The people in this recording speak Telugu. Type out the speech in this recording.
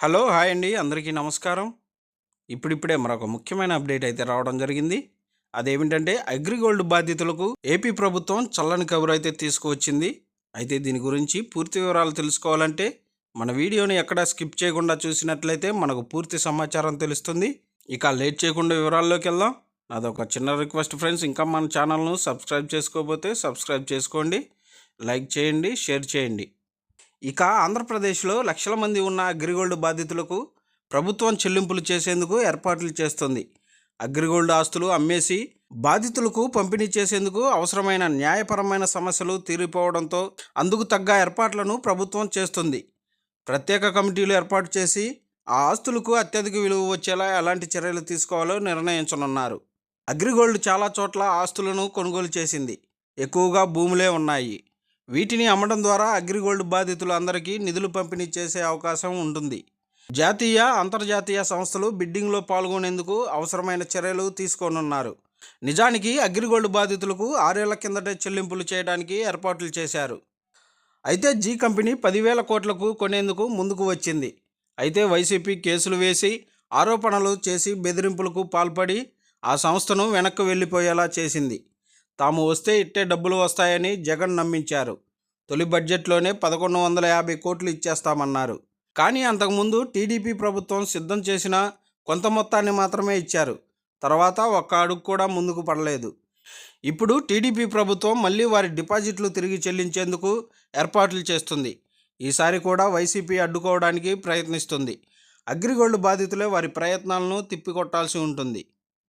హలో హాయ్ అండి. అందరికీ నమస్కారం. ఇప్పుడిప్పుడే మరొక ముఖ్యమైన అప్డేట్ అయితే రావడం జరిగింది. అదేమిటంటే అగ్రిగోల్డ్ బాధితులకు ఏపీ ప్రభుత్వం చల్లని కబురు అయితే తీసుకువచ్చింది. అయితే దీని గురించి పూర్తి వివరాలు తెలుసుకోవాలంటే మన వీడియోని ఎక్కడ స్కిప్ చేయకుండా చూసినట్లయితే మనకు పూర్తి సమాచారం తెలుస్తుంది. ఇక లేట్ చేయకుండా వివరాల్లోకి వెళ్దాం. నాదొక చిన్న రిక్వెస్ట్ ఫ్రెండ్స్. ఇంకా మన ఛానల్ను సబ్స్క్రైబ్ చేసుకోకపోతే సబ్స్క్రైబ్ చేసుకోండి. లైక్ చేయండి షేర్ చేయండి. ఇక ఆంధ్రప్రదేశ్లో లక్షల మంది ఉన్న అగ్రిగోల్డ్ బాధితులకు ప్రభుత్వం చెల్లింపులు చేసేందుకు ఏర్పాట్లు చేస్తుంది. అగ్రిగోల్డ్ ఆస్తులు అమ్మేసి బాధితులకు పంపిణీ చేసేందుకు అవసరమైన న్యాయపరమైన సమస్యలు తీరిపోవడంతో అందుకు తగ్గ ఏర్పాట్లను ప్రభుత్వం చేస్తుంది. ప్రత్యేక కమిటీలు ఏర్పాటు చేసి ఆ ఆస్తులకు అత్యధిక విలువ వచ్చేలా ఎలాంటి చర్యలు తీసుకోవాలో నిర్ణయించనున్నారు. అగ్రిగోల్డ్ చాలా చోట్ల ఆస్తులను కొనుగోలు చేసింది. ఎక్కువగా భూములే ఉన్నాయి. వీటిని అమ్మడం ద్వారా అగ్రిగోల్డ్ బాధితులు అందరికీ నిధులు పంపిణీ చేసే అవకాశం ఉంటుంది. జాతీయ అంతర్జాతీయ సంస్థలు బిడ్డింగ్లో పాల్గొనేందుకు అవసరమైన చర్యలు తీసుకోనున్నారు. నిజానికి అగ్రిగోల్డ్ బాధితులకు ఆరేళ్ళ కిందటే చెల్లింపులు చేయడానికి ఏర్పాట్లు చేశారు. అయితే జీ కంపెనీ పదివేల కోట్లకు కొనేందుకు ముందుకు వచ్చింది. అయితే వైసీపీ కేసులు వేసి ఆరోపణలు చేసి బెదిరింపులకు పాల్పడి ఆ సంస్థను వెనక్కు వెళ్ళిపోయేలా చేసింది. తాము వస్తే ఇట్టే డబ్బులు వస్తాయని జగన్ నమ్మించారు. తొలి బడ్జెట్లోనే పదకొండు వందల యాభై కోట్లు ఇచ్చేస్తామన్నారు. కానీ అంతకుముందు టీడీపీ ప్రభుత్వం సిద్ధం చేసిన కొంత మొత్తాన్ని మాత్రమే ఇచ్చారు. తర్వాత ఒక్క అడుగు కూడా ముందుకు పడలేదు. ఇప్పుడు టీడీపీ ప్రభుత్వం మళ్ళీ వారి డిపాజిట్లు తిరిగి చెల్లించేందుకు ఏర్పాట్లు చేస్తుంది. ఈసారి కూడా వైసీపీ అడ్డుకోవడానికి ప్రయత్నిస్తుంది. అగ్రిగోల్డ్ బాధితులే వారి ప్రయత్నాలను తిప్పికొట్టాల్సి ఉంటుంది.